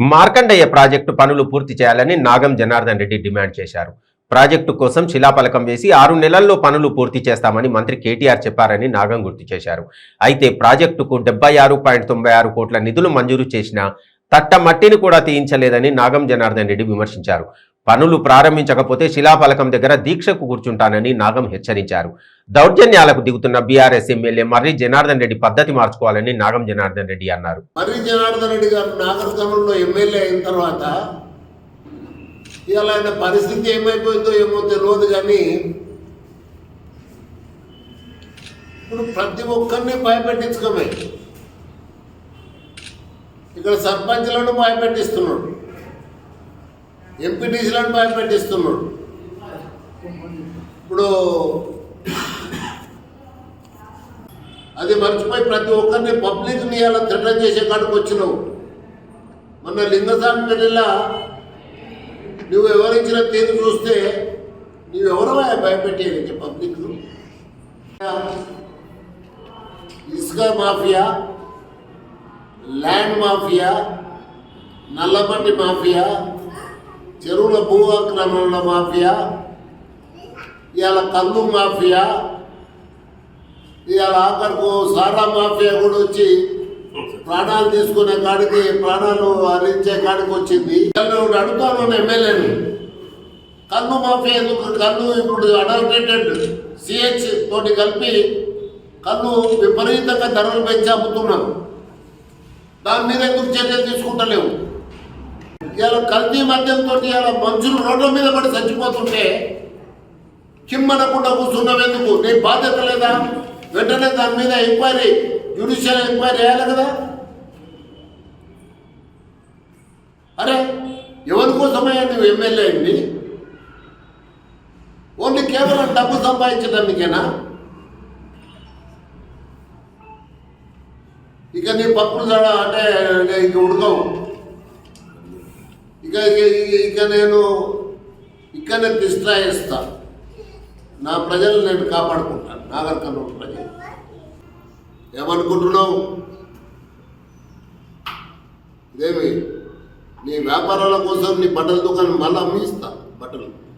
Markandaiah project పనులు పూర్తి చేయాలని నాగం జనార్దన్ రెడ్డి డిమాండ్ చేశారు. ప్రాజెక్టు కోసం శిలాఫలకం వేసి ఆరు నెలల్లో పనులు పూర్తి చేస్తామని మంత్రి కేటీఆర్ చెప్పారని నాగం గుర్తు చేశారు. అయితే ప్రాజెక్టుకు డెబ్బై ఆరు పాయింట్ తొంభై ఆరు కోట్ల నిధులు మంజూరు చేసిన తట్ట మట్టిని కూడా తీయించలేదని నాగం జనార్దన్ రెడ్డి విమర్శించారు. పనులు ప్రారంభించకపోతే శిలాఫలకం దగ్గర దీక్షకు కూర్చుంటానని నాగం హెచ్చరించారు. దౌర్జన్యాలకు దిగుతున్న బీఆర్ఎస్ ఎమ్మెల్యే మర్రి జనార్దన్ రెడ్డి పద్ధతి మార్చుకోవాలని నాగం జనార్దన్ రెడ్డి అన్నారు. మర్రి జనార్దన్ రెడ్డి గారు నాగరికంలో ఎమ్మెల్యే అయిన తర్వాత ఇలా పరిస్థితి ఏమైపోయిందో ఏమో తెలియదు కానీ ఇప్పుడు ప్రతి ఒక్కరిని భయపెట్టించుకోమే. ఇక్కడ సర్పంచ్లను భయపెట్టిస్తున్నాడు. ఎంపీటీసీలను భయపెట్టిస్తున్నాడు ఇప్పుడు అది మర్చిపోయి ప్రతి ఒక్కరిని పబ్లిక్ని అలా థ్రెటన్ చేసే కాడికి వచ్చినావు. మొన్న లింగస్వామి పెళ్ళిలా నువ్వు ఎవరించిన తీరు చూస్తే నువ్వెవరో భయపెట్టేది పబ్లిక్? ఇసుక మాఫియా ల్యాండ్ మాఫియా నల్లమట్టి మాఫియా చెరువుల భూ ఆక్రమణల మాఫియా ఇవాళ కల్లు మాఫియా ఇవాళ ఆఖరుకు సారా మాఫియా కూడా వచ్చి ప్రాణాలు తీసుకునే కాడికి ప్రాణాలు హరించే కాడికి వచ్చింది. నేను అడుగుతాను ఎమ్మెల్యేని. కన్ను మాఫియా ఎందుకు కన్ను ఇప్పుడు అడల్టేటెడ్ సిహెచ్ తోటి కలిపి కన్ను విపరీతంగా ధరలు పెంచి అమ్ముతున్నాను దాని మీద ఎందుకు చర్యలు తీసుకుంటలేవు? ఇలా కల్తీ మద్యంతో ఇలా మనుషులు రోడ్ల మీద పడి చచ్చిపోతుంటే కిమ్మనకుండా కూర్చున్నావు ఎందుకు? నీ బాధ్యత లేదా? వెంటనే దాని మీద ఎంక్వైరీ జ్యుడిషియల్ ఎంక్వైరీ అయ్యాలి కదా. అరే ఎవరి కోసమయ్యా నువ్వు ఎమ్మెల్యే అయింది ఓన్లీ కేవలం డబ్బు సంపాదించడానికేనా? ఇక నీ పప్పులు అంటే ఇక ఉడకవు. ఇక ఇక- నేను ఇక్కడనే డిస్ట్రాయ్ నా ప్రజలు నేను కాపాడుకుంటాను. నాగర్ కర్నూలు ప్రజలు. ఏమనుకుంటున్నావు? ఇదేమి? నీ వ్యాపారాల కోసం నీ బట్టల దుకాణం మళ్ళీ అమ్మిస్తా బట్టలు.